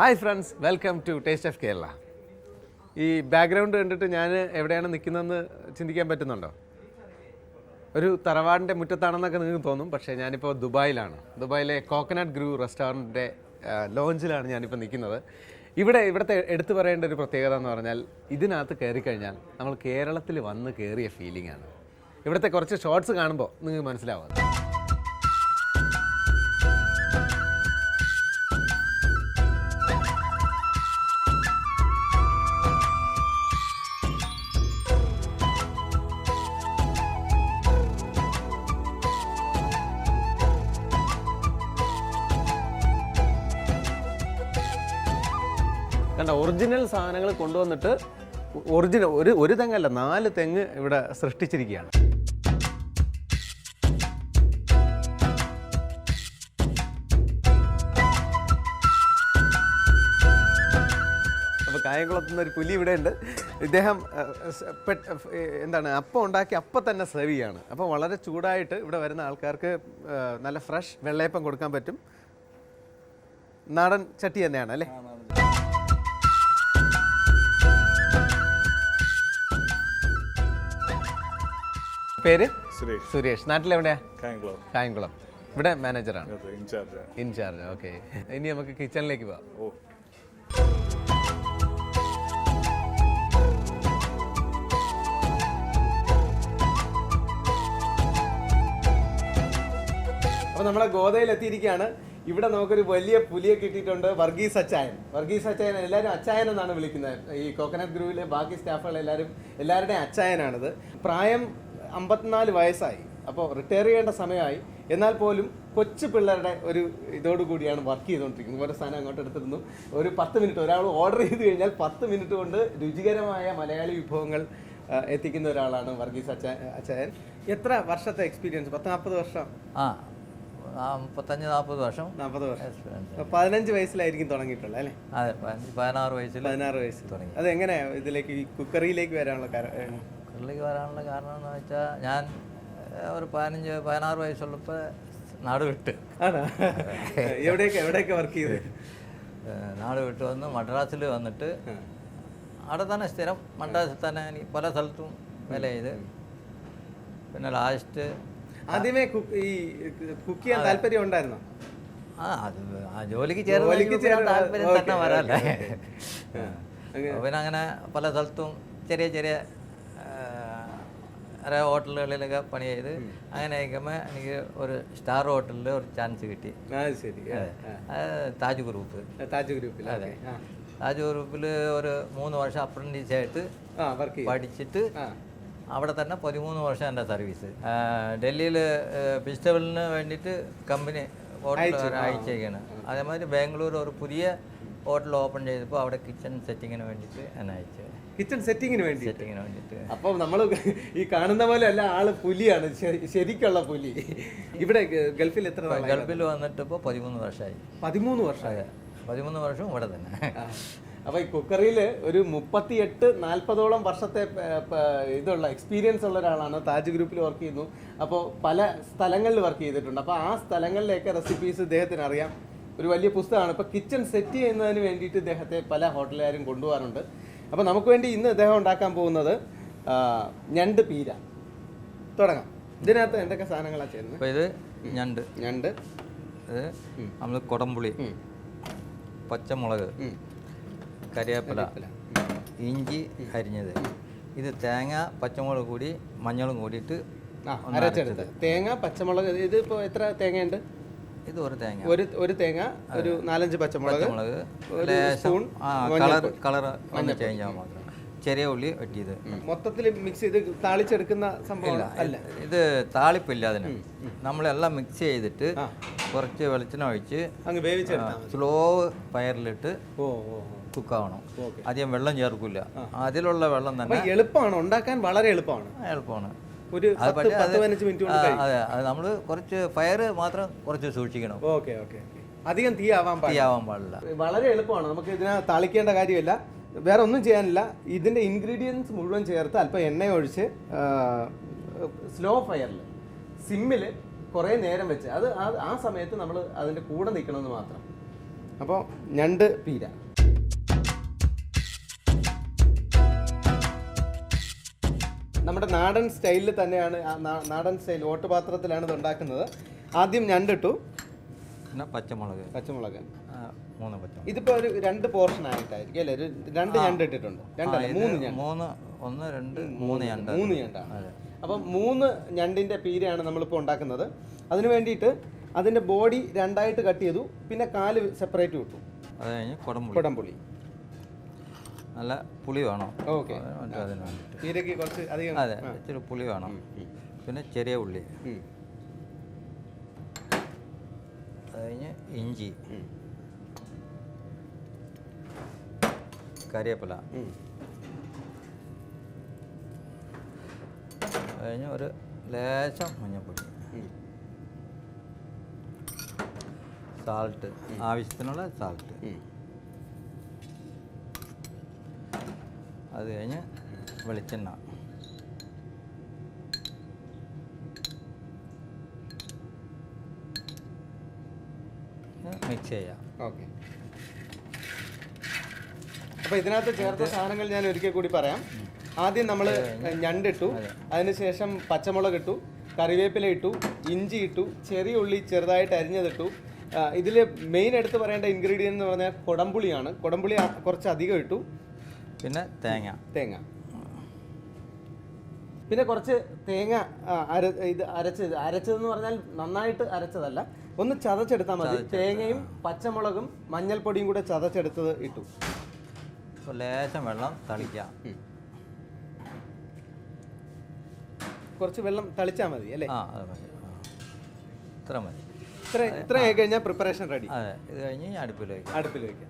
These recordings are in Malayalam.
Hi friends welcome to taste of Kerala. ഈ ബാക്ക്ഗ്രൗണ്ട് കണ്ടിട്ട് ഞാൻ എവിടെയാണ് നിൽക്കുന്നതെന്ന് ചിന്തിക്കാൻ പറ്റുന്നുണ്ടോ? ഒരു തറവാടിന്റെ മുറ്റത്താണെന്നൊക്കെ നിങ്ങൾക്ക് തോന്നും പക്ഷേ ഞാനിപ്പോൾ ദുബായിലാണ്. ദുബായിലെ കോക്കനട്ട് ഗ്രൂ റെസ്റ്റോറന്റിന്റെ ലോഞ്ചിലാണ് ഞാനിപ്പോൾ നിൽക്കുന്നത് ഇവിടെ ഇവിടുത്തെ എടുത്തു പറയേണ്ട ഒരു പ്രത്യേകത എന്ന് പറഞ്ഞാൽ ഇതിനകത്ത് കയറി കഴിഞ്ഞാൽ നമ്മൾ കേരളത്തിൽ വന്ന് കയറിയ ഫീലിംഗ് ആണ്. ഇവിടുത്തെ കുറച്ച് ഷോർട്സ് കാണുമ്പോൾ നിങ്ങൾക്ക് മനസ്സിലാവും. കണ്ട ഒറിജിനൽ സാധനങ്ങൾ കൊണ്ടുവന്നിട്ട് ഒറിജിനൽ ഒരു ഒരു തെങ്ങല്ല നാല് തെങ്ങ് ഇവിടെ സൃഷ്ടിച്ചിരിക്കുകയാണ്. കായംകുളത്ത് നിന്ന് ഒരു പുലി ഇവിടെ ഉണ്ട്. ഇദ്ദേഹം എന്താണ് അപ്പം ഉണ്ടാക്കി അപ്പം തന്നെ സെർവ് ചെയ്യാണ്. അപ്പോൾ വളരെ ചൂടായിട്ട് ഇവിടെ വരുന്ന ആൾക്കാർക്ക് നല്ല ഫ്രഷ് വെള്ളയപ്പം കൊടുക്കാൻ പറ്റും. നാടൻ ചട്ടി തന്നെയാണ് അല്ലേ? പേര്? സുരേഷ്. സുരേഷ്. നാട്ടിലെവിടെയാ? കായംകുളം. കായംകുളം. ഇവിടെ മാനേജറാണ്. In charge. ഓക്കെ. ഇനി നമുക്ക് കിച്ചണിലേക്ക് പോവാം. ഓ. അപ്പോൾ നമ്മളെ ഗോതയിൽ എത്തിയിരിക്കുകയാണ് ഇവിടെ നമുക്കൊരു വലിയ പുലിയെ കിട്ടിയിട്ടുണ്ട് വർഗീസ് അച്ചായൻ. വർഗീസ് അച്ചായൻ എല്ലാവരും അച്ചായൻ എന്നാണ് വിളിക്കുന്നത്. ഈ കോക്കനട്ട് ഗ്രൂവിലെ ബാക്കി സ്റ്റാഫുകൾ എല്ലാവരും എല്ലാവരുടെയും അച്ചായനാണിത്. പ്രായം അമ്പത്തിനാല് വയസ്സായി. അപ്പോൾ റിട്ടയർ ചെയ്യേണ്ട സമയമായി. എന്നാൽ പോലും കൊച്ചു പിള്ളേരുടെ ഒരു ഇതോടു കൂടിയാണ് വർക്ക് ചെയ്തുകൊണ്ടിരിക്കുന്നത്. ഓരോ സാധനം അങ്ങോട്ട് എടുത്തിരുന്നു ഒരു പത്ത് മിനിറ്റ് ഒരാൾ ഓർഡർ ചെയ്ത് കഴിഞ്ഞാൽ പത്ത് മിനിറ്റ് കൊണ്ട് രുചികരമായ മലയാളി വിഭവങ്ങൾ എത്തിക്കുന്ന ഒരാളാണ് വർഗീസ് അച്ച അച്ചായൻ എത്ര വർഷത്തെ എക്സ്പീരിയൻസ് പത്ത് നാൽപ്പത് വർഷം? ആ മുപ്പത്തഞ്ച് നാൽപ്പത് വർഷം. നാൽപ്പത് വർഷം. പതിനഞ്ച് വയസ്സിലായിരിക്കും തുടങ്ങിയിട്ടുള്ളത് അല്ലേ? അതെ പതിനാറ് വയസ്സിൽ പതിനാറ് വയസ്സിൽ തുടങ്ങി. അത് എങ്ങനെയാ ഇതിലേക്ക് ഈ കുക്കറിയിലേക്ക് വരാനുള്ള കാരണം ഉള്ളിലേക്ക് വരാനുള്ള കാരണം എന്ന് വെച്ചാൽ ഞാൻ ഒരു പതിനഞ്ച് പതിനാറ് വയസ്സുള്ളപ്പോൾ നാട് വിട്ട്. എവിടെയൊക്കെ എവിടെയൊക്കെ വർക്ക് ചെയ്ത്? നാട് വിട്ട് വന്ന് മദ്രാസിൽ വന്നിട്ട് അവിടെ തന്നെ സ്ഥിരം മദ്രാസിൽ തന്നെ എനിക്ക് പല സ്ഥലത്തും വില ചെയ്ത്. പിന്നെ ലാസ്റ്റ് ആദ്യമേ ഈ കുക്ക് ചെയ്യാൻ താല്പര്യം ഉണ്ടായിരുന്നോ? ആ അത് ആ ജോലിക്ക് ചേർന്ന് താല്പര്യം തന്നെ വരാല്ലേ. പിന്നെ അങ്ങനെ പല സ്ഥലത്തും ചെറിയ ചെറിയ ആ, ഹോട്ടലുകളിലൊക്കെ പണി ചെയ്ത് അങ്ങനെ ആയിക്കുമ്പോൾ എനിക്ക് ഒരു സ്റ്റാർ ഹോട്ടലിൽ ഒരു ചാൻസ് കിട്ടി. ശരി. താജ് ഗ്രൂപ്പ്. താജ് ഗ്രൂപ്പിൽ അതെ. താജ് ഗ്രൂപ്പിൽ ഒരു മൂന്ന് വർഷം അപ്രന്റീസായിട്ട് പഠിച്ചിട്ട് അവിടെ തന്നെ പതിമൂന്ന് വർഷം എന്റെ സർവീസ്. ഡൽഹിയിൽ വെജിറ്റബിളിന് വേണ്ടിയിട്ട് കമ്പനി ഹോട്ടൽ അയച്ചേക്കാണ്. അതേമാതിരി ബാംഗ്ലൂർ ഒരു പുതിയ ഹോട്ടൽ ഓപ്പൺ ചെയ്തപ്പോൾ അവിടെ കിച്ചൺ സെറ്റിങ്ങിന് വേണ്ടിയിട്ട് എന്നെ അയച്ചു. കിച്ചൺ സെറ്റിങ്ങിന് വേണ്ടി സെറ്റിങ്ങിന് വേണ്ടിയിട്ട്. അപ്പോൾ നമ്മൾ ഈ കാണുന്ന പോലെ അല്ല ആൾ പുലിയാണ്. ശരി- ശരിക്കുള്ള പുലി. ഇവിടെ ഗൾഫിൽ എത്ര? ഗൾഫിൽ വന്നിട്ട് ഇപ്പോൾ പതിമൂന്ന് വർഷമായി പതിമൂന്ന് വർഷമായി പതിമൂന്ന് വർഷം ഇവിടെ തന്നെ. അപ്പൊ ഈ കുക്കറിയിൽ ഒരു മുപ്പത്തിയെട്ട് നാൽപ്പതോളം വർഷത്തെ ഇതുള്ള എക്സ്പീരിയൻസ് ഉള്ള ഒരാളാണ്. താജ് ഗ്രൂപ്പിൽ വർക്ക് ചെയ്യുന്നു. അപ്പോൾ പല സ്ഥലങ്ങളിൽ വർക്ക് ചെയ്തിട്ടുണ്ട്. അപ്പോൾ ആ സ്ഥലങ്ങളിലേക്ക് റെസിപ്പീസ് ഇദ്ദേഹത്തിന് അറിയാം ഒരു വലിയ പുസ്തകമാണ്. ഇപ്പോൾ കിച്ചൺ സെറ്റ് ചെയ്യുന്നതിന് വേണ്ടിയിട്ട് ഇദ്ദേഹത്തെ പല ഹോട്ടലുകാരും കൊണ്ടുപോകാറുണ്ട്. അപ്പോൾ നമുക്ക് വേണ്ടി ഇന്ന് ഇദ്ദേഹം ഉണ്ടാക്കാൻ പോകുന്നത് ഞണ്ട് പീര. തുടങ്ങാം. ഇതിനകത്ത് എന്തൊക്കെ സാധനങ്ങളാണ് ചെയ്യുന്നത് അപ്പോൾ ഇത് ഞണ്ട്. ഞണ്ട്. ഇത് നമ്മൾ കുടംപുളി. പച്ചമുളക്. കറിവേപ്പില ഇഞ്ചി അരിഞ്ഞത്. ഇത് തേങ്ങ പച്ചമുളക് കൂടി മഞ്ഞളും കൂടിയിട്ട് അരച്ചെടുത്ത്. തേങ്ങ പച്ചമുളക് ഇതിപ്പോൾ എത്ര തേങ്ങയുണ്ട്? ഇത് ഒരു തേങ്ങ. ഒരു ഒരു തേങ്ങ ഒരു നാലഞ്ച് പച്ചമുളക് ലേശം കളർ കളർ ഒന്ന് ചേഞ്ച് ആവാൻ മാത്രം. ചെറിയ ഉള്ളി വെട്ടിയത്. മൊത്തത്തിൽ മിക്സ് ചെയ്ത് താളിച്ചെടുക്കുന്ന സംഭവം അല്ല. ഇത് താളിപ്പില്ല അതിന്. നമ്മളെല്ലാം മിക്സ് ചെയ്തിട്ട് കുറച്ച് വെളിച്ചെണ്ണ ഒഴിച്ച് അങ്ങ് വേവിച്ചെടുക്കാം സ്ലോ ഫയറിലിട്ട്. കുക്കാവണം അധികം വെള്ളം ചേർക്കില്ല അതിലുള്ള വെള്ളം തന്നെ എളുപ്പമാണ് ഉണ്ടാക്കാൻ വളരെ എളുപ്പമാണ്. എളുപ്പമാണ്. ഒരു പത്ത് പതിനഞ്ച് മിനിറ്റ് അതെ അത് നമ്മൾ കുറച്ച് ഫയർ മാത്രം കുറച്ച് സൂക്ഷിക്കണം. ഓക്കെ ഓക്കെ അധികം തീ ആവാൻ പാടില്ല. ആവാൻ പാടില്ല. വളരെ എളുപ്പമാണ്. നമുക്ക് ഇതിനെ തളിക്കേണ്ട കാര്യമില്ല. വേറെ ഒന്നും ചെയ്യാനില്ല. ഇതിന്റെ ഇൻഗ്രീഡിയൻസ് മുഴുവൻ ചേർത്ത് അല്പം എണ്ണ ഒഴിച്ച് സ്ലോ ഫയറിൽ സിമ്മിൽ കുറേ നേരം വെച്ച്. അത് ആ- സമയത്ത് നമ്മൾ അതിന്റെ കൂടെ നിൽക്കണമെന്ന് മാത്രം. അപ്പോൾ ഞണ്ട് പീര. നമ്മുടെ നാടൻ സ്റ്റൈലിൽ തന്നെയാണ് നാടൻ സ്റ്റൈൽ ഓട്ടുപാത്രത്തിലാണ് ഇത് ഉണ്ടാക്കുന്നത് ആദ്യം ഞണ്ടിട്ടു. പിന്നെ പച്ചമുളക്. പച്ചമുളക്. മൂന്ന് പച്ചമുളക്. ഇതിപ്പോ ഒരു രണ്ട് പോർഷൻ ആയിട്ടായിരിക്കും അല്ലേ? ഒരു രണ്ട് ഞണ്ട് ഇട്ടിട്ടുണ്ട്. രണ്ടല്ല മൂന്ന് ഞണ്ട്. മൂന്ന് ഒന്ന് രണ്ട് മൂന്ന് ഞണ്ട്. മൂന്ന് ഞണ്ടാണ്. അപ്പം മൂന്ന് ഞണ്ടിന്റെ പീരയാണ് നമ്മളിപ്പോൾ ഉണ്ടാക്കുന്നത്. അതിന് വേണ്ടിയിട്ട് അതിന്റെ ബോഡി രണ്ടായിട്ട് കട്ട് ചെയ്തു പിന്നെ കാൽ സെപ്പറേറ്റ് വിട്ടു. അത് കഴിഞ്ഞ് കുടംപുളി. കുടംപുളി. നല്ല പുളി വേണം? അതിന് വേണ്ടിയിട്ട് അതെ ഇച്ചിരി പുളി വേണം. പിന്നെ ചെറിയ ഉള്ളി. കഴിഞ്ഞ് ഇഞ്ചി. കറിവേപ്പില കഴിഞ്ഞ് ഒരു ലേശം മഞ്ഞപ്പൊടി. സാൾട്ട് ആവശ്യത്തിനുള്ള സാൾട്ട് അത് കഴിഞ്ഞ് വെളിച്ചെണ്ണ. മിക്സ് ചെയ്യാം. ഓക്കെ. അപ്പോൾ ഇതിനകത്ത് ചേർത്ത സാധനങ്ങൾ ഞാൻ ഒരിക്കൽ കൂടി പറയാം. ആദ്യം നമ്മൾ ഞണ്ടിട്ടു അതിനുശേഷം പച്ചമുളക് ഇട്ടു കറിവേപ്പില ഇട്ടു ഇഞ്ചി ഇട്ടു ചെറിയ ഉള്ളി ചെറുതായിട്ട് അരിഞ്ഞതിട്ടു ഇതിൽ മെയിൻ എടുത്ത് പറയേണ്ട ഇൻഗ്രീഡിയന്റ് എന്ന് പറഞ്ഞാൽ കൊടംപുളിയാണ്. കൊടംപുളി കുറച്ച് അധികം ഇട്ടു. പിന്നെ തേങ്ങ. തേങ്ങ. പിന്നെ കുറച്ച് തേങ്ങ അര ഇത് അരച്ചത്. അരച്ചതെന്ന് പറഞ്ഞാൽ നന്നായിട്ട് അരച്ചതല്ല. ഒന്ന് ചതച്ചെടുത്താൽ മതി. തേങ്ങയും പച്ചമുളകും മഞ്ഞൾപ്പൊടിയും കൂടെ ചതച്ചെടുത്തത് ഇട്ടു. ലേശം വെള്ളം തളിക്കാം. കുറച്ച് വെള്ളം തളിച്ചാൽ മതി അല്ലേ? ഇത്ര മതി. ഇത്ര ഇത്ര ആയി കഴിഞ്ഞാൽ പ്രിപ്പറേഷൻ റെഡി അതെ ഇത് കഴിഞ്ഞ് അടുപ്പിൽ വയ്ക്കാം അടുപ്പിൽ വയ്ക്കാം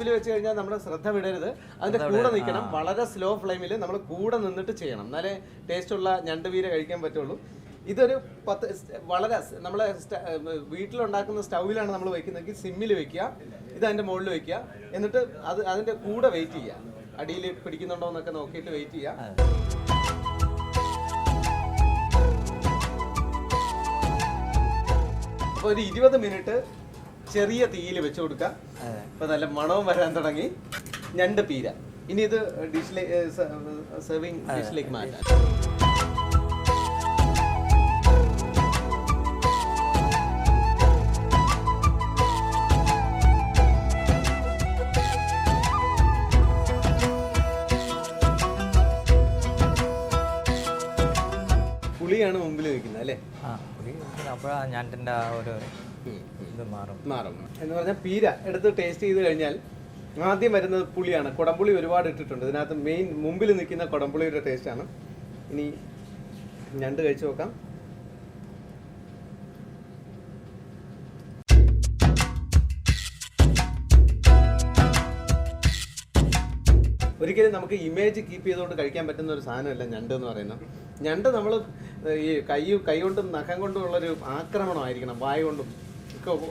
അടുപ്പിൽ വെച്ച് കഴിഞ്ഞാൽ നമ്മൾ ശ്രദ്ധ വിടരുത്. അതിന്റെ കൂടെ നിൽക്കണം. വളരെ സ്ലോ ഫ്ലെയിമിൽ നമ്മൾ കൂടെ നിന്നിട്ട് ചെയ്യണം. എന്നാലേ ടേസ്റ്റ് ഉള്ള ഞണ്ട് വീര കഴിക്കാൻ പറ്റുള്ളൂ. ഇതൊരു പത്ത് വളരെ നമ്മളെ വീട്ടിലുണ്ടാക്കുന്ന സ്റ്റൗവിലാണ് നമ്മൾ വെക്കുന്നതെങ്കിൽ സിമ്മിൽ വെക്കുക. ഇത് അതിന്റെ മുകളിൽ വെക്കുക. എന്നിട്ട് അത് അതിന്റെ കൂടെ വെയിറ്റ് ചെയ്യുക. അടിയിൽ പിടിക്കുന്നുണ്ടോ എന്നൊക്കെ നോക്കിയിട്ട് വെയിറ്റ് ചെയ്യുക. അപ്പോൾ ഒരു ഇരുപത് മിനിറ്റ് ചെറിയ തീയിൽ വെച്ച് കൊടുക്കുക അപ്പൊ നല്ല മണവും വരാൻ തുടങ്ങി. ഞണ്ട് പീര. ഇനി ഇത് ഡിഷിലേക്ക് സെർവിങ് ഡിഷിലേക്ക് മാറ്റാം. പുളിയാണ് മുമ്പിൽ വെക്കുന്നത് അല്ലേ? ആ പുളി അപ്പോഴാണ് ഞാൻ ആ ഒരു മാറും. എന്ന് പറഞ്ഞാൽ പീര എടുത്ത് ടേസ്റ്റ് ചെയ്ത് കഴിഞ്ഞാൽ ആദ്യം വരുന്നത് പുളിയാണ്. കുടംപുളി ഒരുപാട് ഇട്ടിട്ടുണ്ട്. ഇതിനകത്ത് മെയിൻ മുമ്പിൽ നിൽക്കുന്ന കുടംപുളിയുടെ ടേസ്റ്റാണ് ഇനി ഞണ്ട് കഴിച്ചു നോക്കാം. ഒരിക്കലും നമുക്ക് ഇമേജ് കീപ്പ് ചെയ്തുകൊണ്ട് കഴിക്കാൻ പറ്റുന്ന ഒരു സാധനമല്ല ഞണ്ട് എന്ന് പറയുന്നത്. ഞണ്ട് നമ്മൾ ഈ കൈ കൈ കൊണ്ടും നഖം കൊണ്ടും ഉള്ളൊരു ആക്രമണമായിരിക്കണം. വായ കൊണ്ടും.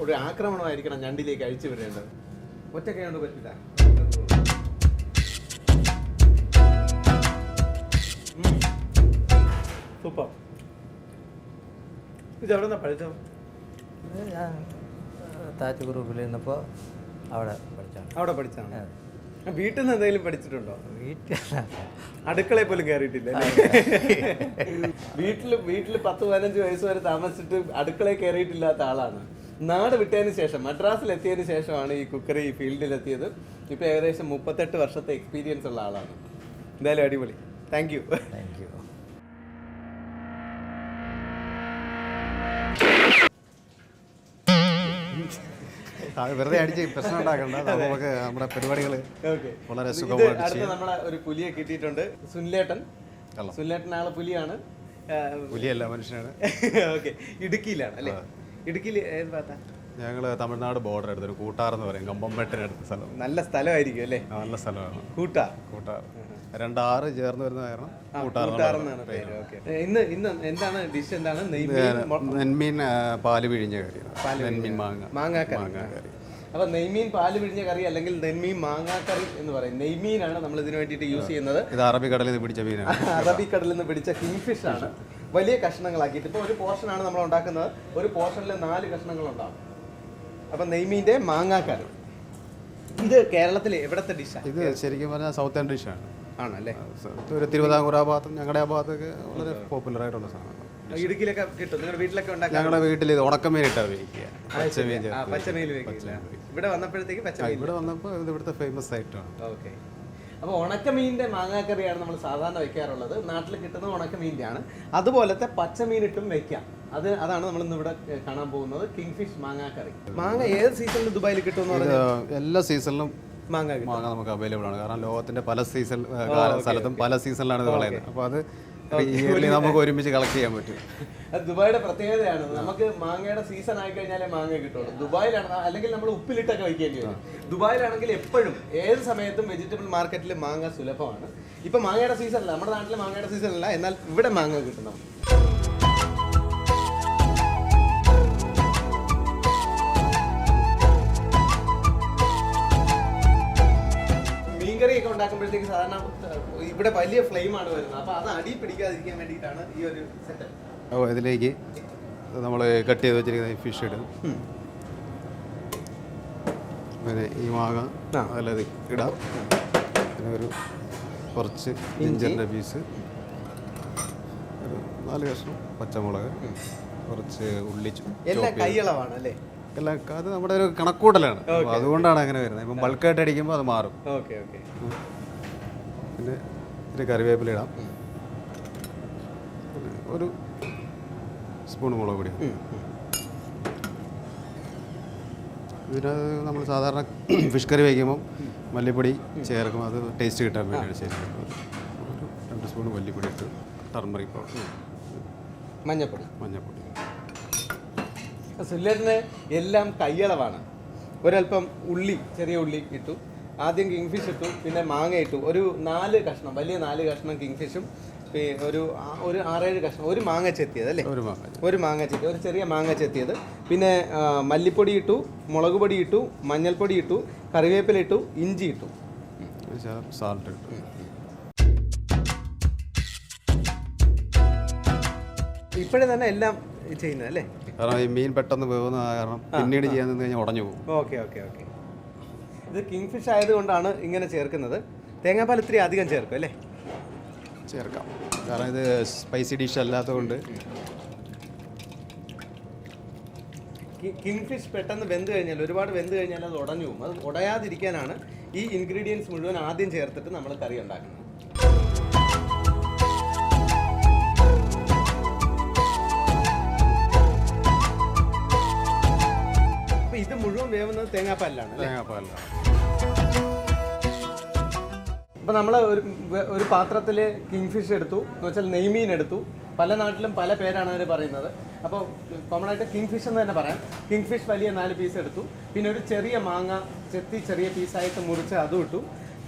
ഒരു ആക്രമണമായിരിക്കണം ഞണ്ടിലേക്ക് അഴിച്ചു വിടേണ്ടത്. ഒറ്റ കൊണ്ട് പറ്റില്ല സൂപ്പർ. ഇത് എവിടെ നിന്നാ പഠിച്ചത് ഞാൻ താച്ച് ഗ്രൂപ്പിൽ നിന്നപ്പോൾ അവിടെ പഠിച്ചാണ് അവിടെ പഠിച്ചാണ് വീട്ടിൽ നിന്ന് എന്തെങ്കിലും പഠിച്ചിട്ടുണ്ടോ? വീട്ടിൽ അടുക്കളയിൽ പോലും കയറിയിട്ടില്ല വീട്ടിൽ വീട്ടിൽ പത്ത് പതിനഞ്ച് വയസ്സ് വരെ താമസിച്ചിട്ട് അടുക്കളയിൽ കയറിയിട്ടില്ലാത്ത ആളാണ്. നാട് വിട്ടതിന് ശേഷം മദ്രാസിൽ എത്തിയതിന് ശേഷമാണ് ഈ കുക്കറി ഈ ഫീൽഡിൽ എത്തിയത്. ഇപ്പൊ ഏകദേശം മുപ്പത്തെട്ട് വർഷത്തെ എക്സ്പീരിയൻസ് ഉള്ള ആളാണ്. എന്തായാലും അടിപൊളി. താങ്ക് യു താങ്ക് യു വെറുതെ അടിച്ച് പ്രശ്നം ഉണ്ടാക്കണ്ട. നമുക്ക് നമ്മുടെ പരിപാടികൾ ഓക്കെ വളരെ സുഖമായിട്ട് അടുത്ത നമ്മളെ ഒരു പുലിയെ കിട്ടിയിട്ടുണ്ട്. സുനിലേട്ടൻ. സുനിലേട്ടൻ ആളെ പുലിയാണ്. പുലിയല്ല മനുഷ്യനാണ്. ഓക്കെ ഇടുക്കിയിലാണ് അല്ലേ? ഇടുക്കിയിൽ ഏത് ഭാഗത്താ? ഞങ്ങൾ തമിഴ്നാട് ബോർഡർ അടുത്തൊരു കൂട്ടാർ എന്ന് പറയും കമ്പംപേട്ടിനടുത്ത സ്ഥലം. നല്ല സ്ഥലമായിരിക്കും അല്ലേ? നല്ല സ്ഥലമാണ്. കൂട്ടാർ കൂട്ടാർ രണ്ടാറ് ചേർന്ന് വരുന്ന കാരണം കൂട്ടാർ പേര്. ഓക്കെ ഇന്ന് ഇന്ന് എന്താണ് ഡിഷ് എന്താണ്? നെയ്മീൻ നെന്മീൻ പാൽ പിഴിഞ്ഞ കറി നെന്മീൻ മാങ്ങ. മാങ്ങാ മാങ്ങ കറി. അപ്പോൾ നെയ്മീൻ പാൽ പിഴിഞ്ഞ കറി അല്ലെങ്കിൽ നെയ്മീൻ മാങ്ങാക്കറി എന്ന് പറയും. നെയ്മീനാണ് നമ്മൾ ഇതിനു വേണ്ടിയിട്ട് യൂസ് ചെയ്യുന്നത്. ഇത് അറബിക്കടലിൽ നിന്ന് പിടിച്ച മീനാണ്. അറബിക്കടലിൽ നിന്ന് പിടിച്ച കിങ് ഫിഷ് ആണ്. വലിയ കഷ്ണങ്ങളാക്കിയിട്ട് ഇപ്പോൾ ഒരു പോർഷനാണ് നമ്മൾ ഉണ്ടാക്കുന്നത്. ഒരു പോർഷനിൽ നാല് കഷ്ണങ്ങൾ ഉണ്ടാവും അപ്പം നെയ്മീന്റെ മാങ്ങാക്കാരം ഇത് കേരളത്തിലെ എവിടത്തെ ഡിഷാണ് ഇത് ശരിക്കും പറഞ്ഞാൽ സൗത്ത് ഇന്ത്യൻ ഡിഷാണ് ആണല്ലേ? തിരുവിതാംകൂർ ആ ഭാഗത്തും ഞങ്ങളുടെ ആ ഭാഗത്തൊക്കെ വളരെ പോപ്പുലർ ആയിട്ടുള്ള സാധനമാണ്. ഇടുക്കിയിലൊക്കെ കിട്ടും. നിങ്ങളുടെ വീട്ടിലൊക്കെ ഉണ്ടാക്കി ഞങ്ങളുടെ വീട്ടിൽ ഇത് ഉണക്കമീൻ ഇട്ടാ ഉപയോഗിക്കുക പച്ചമീൻ ഇവിടെ വന്നപ്പോഴത്തേക്ക് ഇവിടെ വന്നപ്പോൾ ഇത് ഇവിടുത്തെ ഫേമസ് ആയിട്ടാണ്. ഓക്കെ. അപ്പോൾ ഉണക്കമീനിന്റെ മാങ്ങാക്കറിയാണ് നമ്മൾ സാധാരണ വെക്കാറുള്ളത് നാട്ടിൽ കിട്ടുന്ന ഉണക്കമീനിന്റെ ആണ് അതുപോലത്തെ പച്ചമീനിട്ടും വെക്കാം അത് അതാണ് നമ്മൾ ഇന്ന് ഇവിടെ കാണാൻ പോകുന്നത്. കിങ് ഫിഷ് മാങ്ങാക്കറി. മാങ്ങ ഏത് സീസണിൽ ദുബായിൽ കിട്ടുമെന്ന് എല്ലാ സീസണിലും മാങ്ങ മാങ്ങ നമുക്ക് അവൈലബിൾ ആണ്. കാരണം ലോകത്തിന്റെ പല സീസൺ സ്ഥലത്തും പല സീസണിലാണ് ഇത് കളയുന്നത് അപ്പോൾ അത് ഇയർലി നമുക്ക് ഒരുമിച്ച് കളക്ട് ചെയ്യാൻ പറ്റും. ദുബായിയുടെ പ്രത്യേകതയാണ്. നമുക്ക് മാങ്ങയുടെ സീസൺ ആയി കഴിഞ്ഞാലേ മാങ്ങ കിട്ടുള്ളൂ. ദുബായിലാണ് അല്ലെങ്കിൽ നമ്മൾ ഉപ്പിലിട്ടൊക്കെ വയ്ക്കേണ്ടി വരും. ദുബായിലാണെങ്കിൽ എപ്പോഴും ഏത് സമയത്തും വെജിറ്റബിൾ മാർക്കറ്റിൽ മാങ്ങ സുലഭമാണ്. ഇപ്പൊ മാങ്ങയുടെ സീസൺ അല്ല. നമ്മുടെ നാട്ടിൽ മാങ്ങയുടെ സീസൺ അല്ല. എന്നാൽ ഇവിടെ മാങ്ങ കിട്ടും ഉണ്ടാക്കുമ്പോഴത്തേക്ക് സാധാരണ ഇവിടെ വലിയ ഫ്ലെയിം ആണ് വരുന്നത്. അപ്പൊ അത് അടി പിടിക്കാതിരിക്കാൻ വേണ്ടിയിട്ടാണ് ഈ ഒരു സെറ്റപ്പ് ഓ ഇതിലേക്ക് നമ്മൾ കട്ട് ചെയ്ത് വെച്ചിരിക്കുന്ന ഫിഷ് ഇടും പിന്നെ ഈ മാങ്ങ. അതിലത് ഇടാം. പിന്നെ ഒരു കുറച്ച് ജിഞ്ചറിന്റെ പീസ് ഒരു നാല് കഷ്ണം പച്ചമുളക്. കുറച്ച് ഉള്ളി എല്ലാം കൈയളവാണ് അല്ലേ? എല്ലാം അത് നമ്മുടെ ഒരു കണക്കൂട്ടലാണ്. അതുകൊണ്ടാണ് അങ്ങനെ വരുന്നത്. ഇപ്പം ബൾക്കായിട്ട് അടിക്കുമ്പോൾ അത് മാറും. Okay okay. പിന്നെ ഒരു കറിവേപ്പില ഇടാം. ഒരു സ്പൂൺ മുളക് പൊടി നമ്മൾ സാധാരണ ഫിഷ് കറി വയ്ക്കുമ്പോൾ മല്ലിപ്പൊടി ചേർക്കും അത് ടേസ്റ്റ് കിട്ടാൻ വേണ്ടിയാണ് ചേർക്കും ഒരു രണ്ട് സ്പൂൺ മല്ലിപ്പൊടി ഇട്ട് ടർമറിക് പൗഡർ മഞ്ഞപ്പൊടി. മഞ്ഞൾപ്പൊടി സുല്ലേട്ടന് എല്ലാം കയ്യളവാണ് ഒരല്പം ഉള്ളി ചെറിയ ഉള്ളി ഇട്ടു. ആദ്യം കിങ് ഫിഷ് ഇട്ടു പിന്നെ മാങ്ങ ഇട്ടു. ഒരു നാല് കഷ്ണം വലിയ നാല് കഷ്ണം കിങ് ഫിഷും ഒരു ഒരു ആറേഴ് കഷ്ണം ഒരു മാങ്ങ ചെത്തിയത് അല്ലേ? ഒരു മാങ്ങ ഒരു മാങ്ങ ചെത്തി ഒരു ചെറിയ മാങ്ങ ചെത്തിയത്. പിന്നെ മല്ലിപ്പൊടി ഇട്ടു മുളക് പൊടി ഇട്ടു മഞ്ഞൾപ്പൊടി ഇട്ടു കറിവേപ്പില ഇട്ടു ഇഞ്ചി ഇട്ടു. സാൾട്ട് ഇട്ടു. ഇപ്പോഴേ തന്നെ എല്ലാം ചെയ്യുന്നത് അല്ലേ കാരണം ഈ മീൻ പെട്ടെന്ന് വേവുന്ന കാരണം പിന്നീട് ചെയ്യാൻ നിന്ന് കഴിഞ്ഞാൽ ഉടഞ്ഞു പോകും. Okay okay okay. ഇത് കിങ് ഫിഷ് ആയതുകൊണ്ടാണ് ഇങ്ങനെ ചേർക്കുന്നത്. തേങ്ങാപ്പാൽ ഇത്തിരി അധികം ചേർക്കും അല്ലേ? ചേർക്കാം. കാരണം ഇത് സ്പൈസി ഡിഷ് അല്ലാത്തതുകൊണ്ട്. കിങ് ഫിഷ് പെട്ടെന്ന് വെന്ത് കഴിഞ്ഞാൽ ഒരുപാട് വെന്ത് കഴിഞ്ഞാൽ അത് ഉടഞ്ഞു പോകും. അത് ഉടയാതിരിക്കാനാണ് ഈ ഇൻഗ്രീഡിയൻസ് മുഴുവൻ ആദ്യം ചേർത്തിട്ട് നമ്മൾ കറി ഉണ്ടാക്കുന്നത്. വേവുന്നത് തേങ്ങാപ്പാലിലാണ് തേങ്ങാപ്പാലിലാണ്. അപ്പോൾ നമ്മൾ ഒരു ഒരു പാത്രത്തിൽ കിങ് ഫിഷ് എടുത്തു എന്ന് വെച്ചാൽ നെയ്മീൻ എടുത്തു. പല നാട്ടിലും പല പേരാണ് അവർ പറയുന്നത്. അപ്പോൾ കോമൺ ആയിട്ട് കിങ് ഫിഷ് എന്ന് തന്നെ പറയാം. കിങ് ഫിഷ് വലിയ നാല് പീസ് എടുത്തു. പിന്നെ ഒരു ചെറിയ മാങ്ങ ചെത്തി ചെറിയ പീസായിട്ട് മുറിച്ച് അതും ഇട്ടു.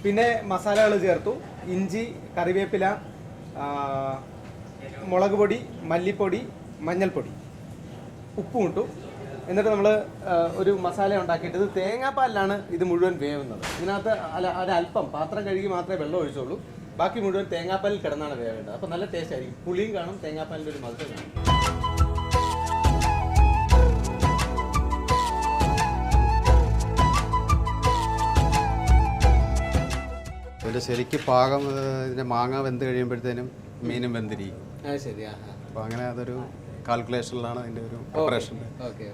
പിന്നെ മസാലകൾ ചേർത്തു. ഇഞ്ചി കറിവേപ്പില മുളക് പൊടി മല്ലിപ്പൊടി മഞ്ഞൾപ്പൊടി. ഉപ്പും ഇട്ടു. എന്നിട്ട് നമ്മൾ ഒരു മസാല ഉണ്ടാക്കിയിട്ട് ഇത് തേങ്ങാപ്പാലിലാണ് ഇത് മുഴുവൻ വേവുന്നത്. ഇതിനകത്ത് അല്ല ഒരല്പം പാത്രം കഴുകി മാത്രമേ വെള്ളം ഒഴിച്ചുള്ളൂ. ബാക്കി മുഴുവൻ തേങ്ങാപ്പാലിൽ കിടന്നാണ് വേവേണ്ടത്. അപ്പോൾ നല്ല ടേസ്റ്റ് ആയിരിക്കും. പുളിയും കാണും തേങ്ങാപ്പാലിന്റെ ഒരു മധുരം കാണും. ഇതിന്റെ ശരിക്ക് പാകം ഇതിന്റെ മാങ്ങ വെന്ത് കഴിയുമ്പോഴത്തേനും മീനും വെന്തിരിക്കും. ശരിയാ അപ്പോൾ അങ്ങനെ അതൊരു കാൽക്കുലേഷനിലാണ് അതിന്റെ ഒരു ഓപ്പറേഷൻ ഓക്കെ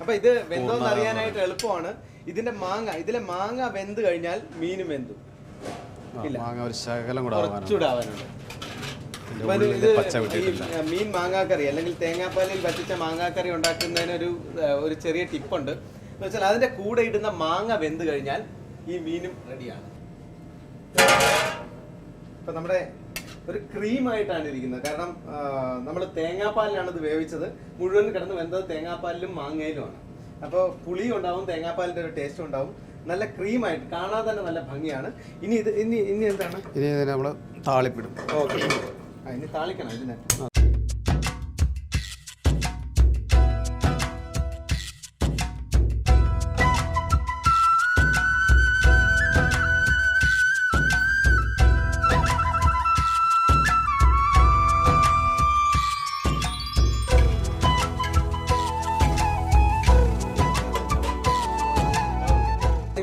അപ്പോൾ ഇത് വെന്തോന്ന് അറിയാനായിട്ട് എളുപ്പമാണ്. ഇതിന്റെ മാങ്ങ ഇതിലെ മാങ്ങ വെന്ത് കഴിഞ്ഞാൽ മീനും വെന്തു. മാങ്ങ ഒരു ശകലം കൂടെ ആവാനാണ്. കുറച്ചുകൂടെ ആവാനുണ്ട്. ഇതിന്റെ അപ്പൊ ഇത് ഉള്ളിൽ പച്ച വിട്ടിട്ടില്ല ഈ മീൻ മാങ്ങാക്കറി അല്ലെങ്കിൽ തേങ്ങാപ്പാലിൽ വറ്റിച്ച മാങ്ങാക്കറി ഉണ്ടാക്കുന്നതിനൊരു ഏഹ്, ഒരു ചെറിയ ടിപ്പുണ്ട്. എന്ന് വെച്ചാൽ അതിന്റെ കൂടെ ഇടുന്ന മാങ്ങ വെന്ത് കഴിഞ്ഞാൽ ഈ മീനും റെഡിയാണ് ഇപ്പൊ നമ്മുടെ ഒരു ക്രീം ആയിട്ടാണ് ഇരിക്കുന്നത്. കാരണം നമ്മൾ തേങ്ങാപ്പാലിലാണ് ഇത് വേവിച്ചത്. മുഴുവൻ കിടന്ന് വെന്തത് തേങ്ങാപ്പാലിലും മാങ്ങയിലുമാണ് അപ്പോൾ പുളി ഉണ്ടാവും തേങ്ങാപ്പാലിന്റെ ഒരു ടേസ്റ്റ് ഉണ്ടാവും. നല്ല ക്രീമായിട്ട് കാണാൻ തന്നെ നല്ല ഭംഗിയാണ്. ഇനി ഇത് ഇനി ഇനി എന്താണ്? ഇനി നമ്മൾ താളിപ്പിടും. ഓക്കെ. ഇനി താളിക്കണം ഇതിനെ.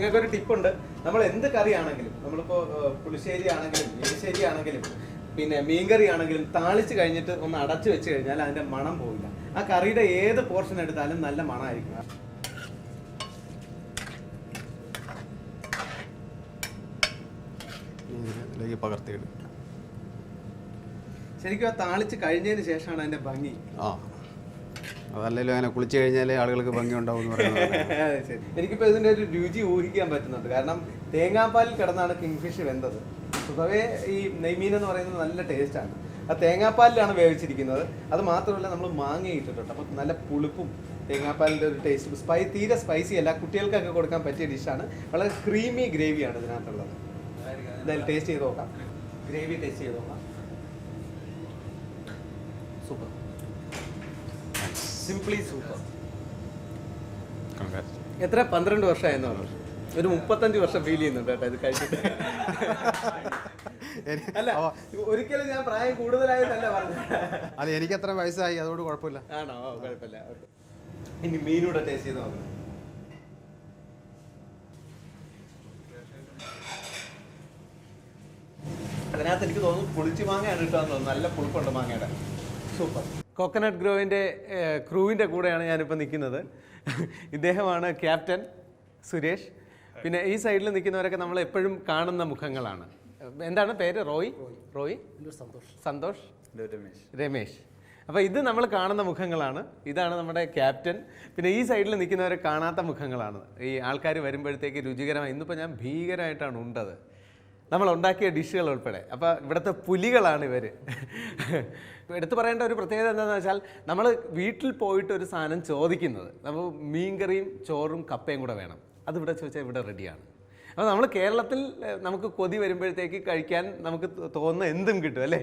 നമുക്കൊരു ടിപ്പുണ്ട്. നമ്മൾ എന്ത് കറി ആണെങ്കിലും നമ്മളിപ്പോൾ പുളിശ്ശേരി ആണെങ്കിലും എരിശ്ശേരി ആണെങ്കിലും പിന്നെ മീൻകറി ആണെങ്കിലും താളിച്ച് കഴിഞ്ഞിട്ട് ഒന്ന് അടച്ചു വെച്ച് കഴിഞ്ഞാൽ അതിന്റെ മണം പോവില്ല. ആ കറിയുടെ ഏത് പോർഷൻ എടുത്താലും നല്ല മണമായിരിക്കും ഇതിലേക്ക് പകർത്തിയിടും ശരിക്കും ആ താളിച്ച് കഴിഞ്ഞതിന് ശേഷമാണ് അതിന്റെ ഭംഗി. ആ. അതല്ലെങ്കിലും അങ്ങനെ കുളിച്ച് കഴിഞ്ഞാലേ ആളുകൾക്ക് ഭംഗി ഉണ്ടാവും. എനിക്കിപ്പോ ഇതിന്റെ ഒരു രുചി ഊഹിക്കാൻ പറ്റുന്നുണ്ട്. കാരണം തേങ്ങാപ്പാലിൽ കിടന്നാണ് കിങ്ഫിഷ് വെന്തത്. സ്വതവേ ഈ നെയ്മീൻ എന്ന് പറയുന്നത് നല്ല ടേസ്റ്റാണ്. ആ തേങ്ങാപ്പാലിലാണ് വേവിച്ചിരിക്കുന്നത്. അത് മാത്രമല്ല നമ്മൾ മാങ്ങ ഇട്ടിട്ടുണ്ട്. അപ്പം നല്ല പുളിപ്പും തേങ്ങാപ്പാലിന്റെ ഒരു ടേസ്റ്റ് സ്പൈ തീരെ സ്പൈസി അല്ല. കുട്ടികൾക്കൊക്കെ കൊടുക്കാൻ പറ്റിയ ഡിഷാണ് വളരെ ക്രീമി ഗ്രേവിയാണ് ഇതിനകത്തുള്ളത്. എന്തായാലും ടേസ്റ്റ് ചെയ്ത് നോക്കാം. ഗ്രേവി ടേസ്റ്റ് ചെയ്ത് നോക്കാം. സൂപ്പർ. Simply super. എത്ര? പന്ത്രണ്ട് വർഷമായെന്ന്? പറഞ്ഞു ഒരു മുപ്പത്തഞ്ച് വർഷം ഫീൽ ചെയ്യുന്നുണ്ട് കേട്ടോ ഇത് കഴിച്ചിട്ട് അല്ല ഒരിക്കലും ഞാൻ പ്രായം കൂടുതലായതല്ല പറഞ്ഞത്. അല്ല എനിക്ക് അത്ര വയസ്സായി അതോട് കുഴപ്പമില്ല. ആണോ? കുഴപ്പമില്ല. ഇനി മീനൂടെ ടേസ്റ്റ് ചെയ്ത് നോക്കണം അതിനകത്ത് എനിക്ക് തോന്നുന്നു പുളിച്ചു മാങ്ങയാണ് കിട്ടാന്ന് തോന്നുന്നു. നല്ല പുളിപ്പുണ്ട് മാങ്ങയുടെ. സൂപ്പർ കോക്കനട്ട് ഗ്രോവിന്റെ ക്രൂവിന്റെ കൂടെയാണ് ഞാനിപ്പോൾ നിൽക്കുന്നത് ഇദ്ദേഹമാണ് ക്യാപ്റ്റൻ സുരേഷ്. പിന്നെ ഈ സൈഡിൽ നിൽക്കുന്നവരൊക്കെ നമ്മൾ എപ്പോഴും കാണുന്ന മുഖങ്ങളാണ്. എന്താണ് പേര്? റോയ്? റോയ്. സന്തോഷ്. സന്തോഷ്? രമേശ്. അപ്പോൾ ഇത് നമ്മൾ കാണുന്ന മുഖങ്ങളാണ്. ഇതാണ് നമ്മുടെ ക്യാപ്റ്റൻ. പിന്നെ ഈ സൈഡിൽ നിൽക്കുന്നവരെ കാണാത്ത മുഖങ്ങളാണ്. ഈ ആൾക്കാർ വരുമ്പോഴത്തേക്ക് രുചികരമായി ഇന്നിപ്പോൾ ഞാൻ ഭീകരമായിട്ടാണ് ഉണ്ടത്. നമ്മൾ ഉണ്ടാക്കിയ ഡിഷുകൾ ഉൾപ്പെടെ. അപ്പോൾ ഇവിടുത്തെ പുലികളാണ് ഇവർ എടുത്തു പറയേണ്ട ഒരു പ്രത്യേകത എന്താണെന്ന് വെച്ചാൽ നമ്മൾ വീട്ടിൽ പോയിട്ട് ഒരു സാധനം ചോദിക്കുന്നത്. നമ്മൾ മീൻകറിയും ചോറും കപ്പയും കൂടെ വേണം. അതിവിടെ ചോദിച്ചാൽ ഇവിടെ റെഡിയാണ്. അപ്പോൾ നമ്മൾ കേരളത്തിൽ നമുക്ക് കൊതി വരുമ്പോഴത്തേക്ക് കഴിക്കാൻ നമുക്ക് തോന്നുന്ന എന്തും കിട്ടും അല്ലേ?